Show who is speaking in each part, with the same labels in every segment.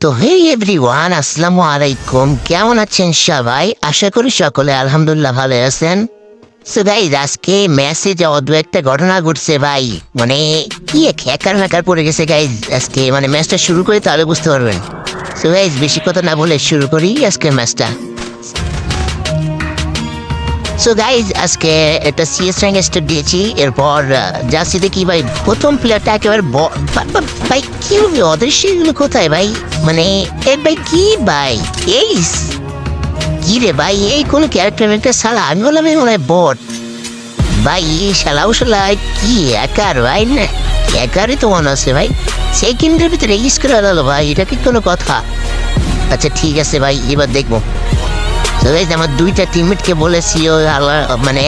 Speaker 1: তো হে এভরিওয়ান আসসালামু আলাইকুম। কেমন আছেন সবাই? আশা করি সকলে আলহামদুলিল্লাহ ভালো আছেন। সো ভাই আজকে মেসেজে অদ্ভুত একটা ঘটনা ঘটছে ভাই। মানে কি এক হ্যাকার হ্যাকার পড়ে গেছে গাইজ আজকে মানে ম্যাচটা শুরু করে তাহলে বুঝতে পারবেন। সো গাইজ বেশি কথা না বলে শুরু করি আজকে ম্যাচটা সো গাইজ আজকে একটা সিএস র্যাঙ্ক স্টেপ দিয়েছি, এরপর যাচ্ছি দেখি ভাই, প্রথম প্লেয়ারটা একেবারে ভাই, কি হবে? ওদের সেগুলো কোথায় ভাই? মানে এ ভাই, কি ভাই? এই কি রে ভাই? এই কোনো ক্যারেক্টার একটা শালা? আমি বললাম এই মনে হয় বট ভাই শালাও শালা কি একার ভাই? না, একারই তো মনে আছে ভাই। সেকেন্ডের ভিতরে ইউজ করে ভাই, এটা কি কোনো কথা? আচ্ছা ঠিক আছে ভাই, এবার দেখব। তো আমার দুইটা টিমমেটকে বলেছি, ও মানে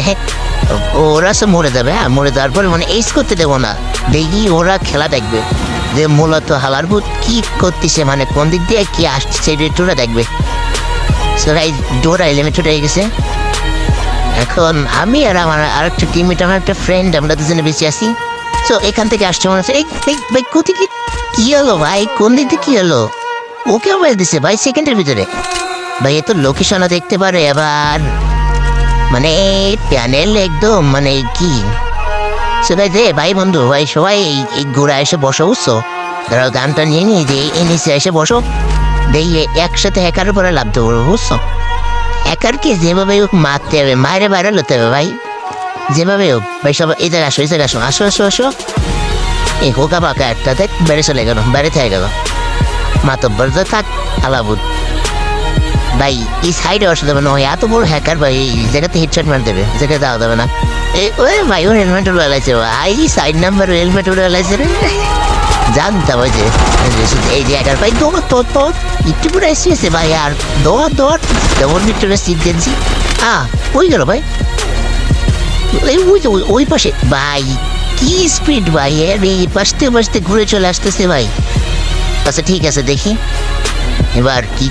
Speaker 1: ওরা সব মরে যাবে হ্যাঁ মরে যাওয়ার পরে মানে এইস করতে দেবো না। দেখি ওরা খেলা দেখবে, যে মূলত হালারভূত কি করতেছে মানে কোন দিক দিয়ে কি আসছে সেটা দেখবে। সবাই ডোরা এলিমেন্ট হয়ে গেছে। এখন আমি আর আমার আরেকটা টিমমেট আমার একটা ফ্রেন্ড আমরা দুজনে বেশি আছি। তো এখান থেকে আসছে, মনে হচ্ছে, এই ভাই, কোথায় কি হলো, ভাই? কোন দিক দিয়ে কি হলো? ওকেও বেশ দিছে, ভাই সেকেন্ডের ভিতরে। ভাই, এ তো লোকেশনও দেখতে পারে আবার। মানে প্যানেল একদম মানে কি? সেটাই দে ভাই, বন্ধু, ভাই, সবাই এই- ঘোড়া এসে বসো, বুঝছ? ধরো গানটা নিয়ে নিয়ে যে, এই নিচে এসে বসো। দেখি একসাথে হ্যাকার উপরে লাভ দেবো বুঝছ? হ্যাকারকে যেভাবে হোক মারতে হবে মায়ের বাইরে লতে হবে, ভাই। যেভাবে হোক, ভাই, সবাই, এই জায়গায় আসো, এই আসো আসো আসো আসো। এই হোকা পাকা দেখ, বেড়ে চলে গেল, বেড়ে থেকে গেল। মাতব্বর তো থাক আলাবুদ ভাই, এই সাইডে আসতে দেবে না। এত বড় হ্যাকার ভাই জায়গাতে হেডশট মার দেবে জায়গায় দেওয়া দেবে না। এই ওই ভাই ওর হেলমেট উড়ে লাগছে ভাই সাইড নাম্বার হেলমেট উড়ে লাগছে রে। জানতাম ওই যে, এই যে হ্যাকার ভাই, দৌড় তোর তোর একটু পুরো এসেছে ভাই, আর দৌড় দৌড়। দৌড় ভিতরে সিট দিয়েছি আহ ওই গেল ভাই? এই, ওই ওই- ওই পাশে। ভাই, কি স্পিড ভাই এর এই পাশতে পাশতে ঘুরে চলে আসতেছে ভাই। আচ্ছা ঠিক আছে, দেখি। এবার কি?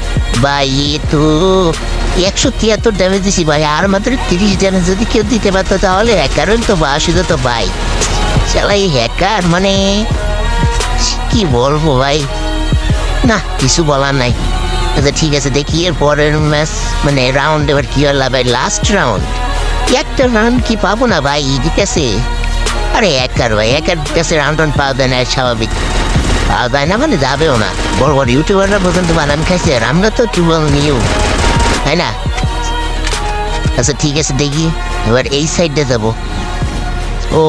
Speaker 1: ভাই তো একশো তিয়াত্তর ড্যামেজ দিছি ভাই, আর মাত্র তিরিশ ড্যামেজ যদি কেউ দিতে পারতো তাহলে হ্যাকারও তো বা শুধু তো ভাই। চালাই হ্যাকার মানে কি বলব ভাই? না, কিছু বলার নাই। আচ্ছা ঠিক আছে, দেখি এর পরের ম্যাচ মানে রাউন্ড এবার কি হলো ভাই? লাস্ট রাউন্ড একটা রাউন্ড কি পাবো না ভাই? ঠিক আছে। আরে একার ভাই একার কাছে রাউন্ড রাউন্ড যায় না, স্বাভাবিক। পাওয়া যায় না মানে যাবেও না। বড় বড় ইউটিউবাররা পর্যন্ত বানান খাইছে, আর আমরা তো টুবল নিউ। তাই না? আচ্ছা ঠিক আছে, দেখি। এবার এই সাইডে যাব। ও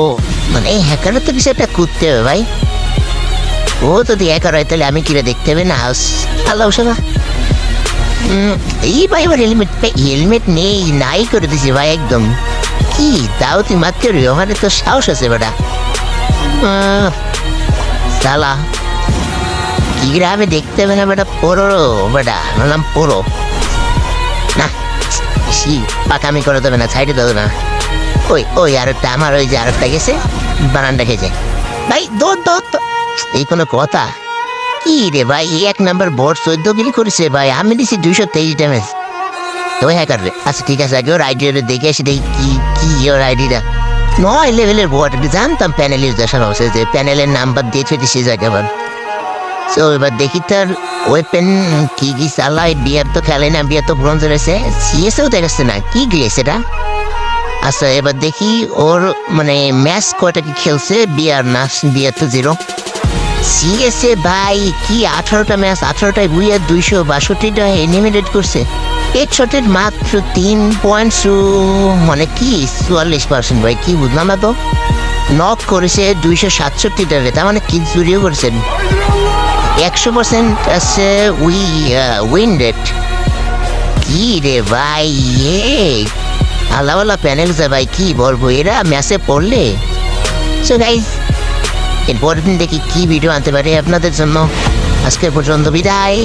Speaker 1: মানে এই হ্যাকারও তো কিছু একটা করতে হবে, ভাই। ও যদি হ্যাকার হয়, তাহলে আমি কিরা দেখতে হবে না? হাউস আল্লাহ শোনা এই ভাই এবার হেলমেট হেলমেট নেই, নাই করে দিছি ভাই, একদম। কি তাও তুই মাত্র, ওখানে তো সাহস আছে, বেটা। সালা। গ্রামে দেখতে হবে না বেটা পড়ো বেটা বললাম পড়ো না, বেশি পাকামি করে দেবে না সাইডে দেবে না। ওই ওই আরেকটা, আমার ওই যে আরেকটা গেছে, বানানটা খেয়েছে ভাই, দৌড় দৌড়। এই কোনো কথা? কি রে ভাই এক নাম্বার বোর্ড চোদ্দ গিলি করেছে ভাই, আমি দিছি দুইশো তেইশ ড্যামেজ তো হ্যাঁ করবে আচ্ছা ঠিক আছে, আগে ওর আইডিটা দেখে এসে দেখি কি কি ওর আইডিটা নয় লেভেলের বোর্ড জানতাম প্যানেলের দেখানো হচ্ছে যে প্যানেলের নাম্বার দিয়ে ছুটি সে জায়গা তো এবার দেখি তার ওয়েপেন কি কি চালায়, বিয়ার তো খেলে না, বিয়ার তো ব্রঞ্জ রয়েছে। সিএসও দেখাচ্ছে না, কি গিয়েছে এটা? আচ্ছা এবার দেখি ওর মানে ম্যাচ কয়টা কি খেলছে, বিয়ার না, বিয়ার তো জিরো সিএসএ ভাই, কি আঠারোটা ম্যাচ আঠারোটায় বুইয়া দুইশো বাষট্টিটা এনিমিনেট করছে। হেডশটের মাত্র তিন পয়েন্ট মানে কি চুয়াল্লিশ পার্সেন্ট ভাই, কি বুঝলাম না তো। নক করেছে দুইশো সাতষট্টিটা তার মানে কি চুরিও করেছেন একশো পার্সেন্ট আছে উই উইন্ডেড কি রে ভাই এ আল্লাহ আল্লাহ প্যানেল ভাই কি বলব এরা ম্যাচে পড়লে সো গাইজ এরপরের দিন দেখি কি ভিডিও আনতে পারে আপনাদের জন্য আজকের পর্যন্ত বিদায়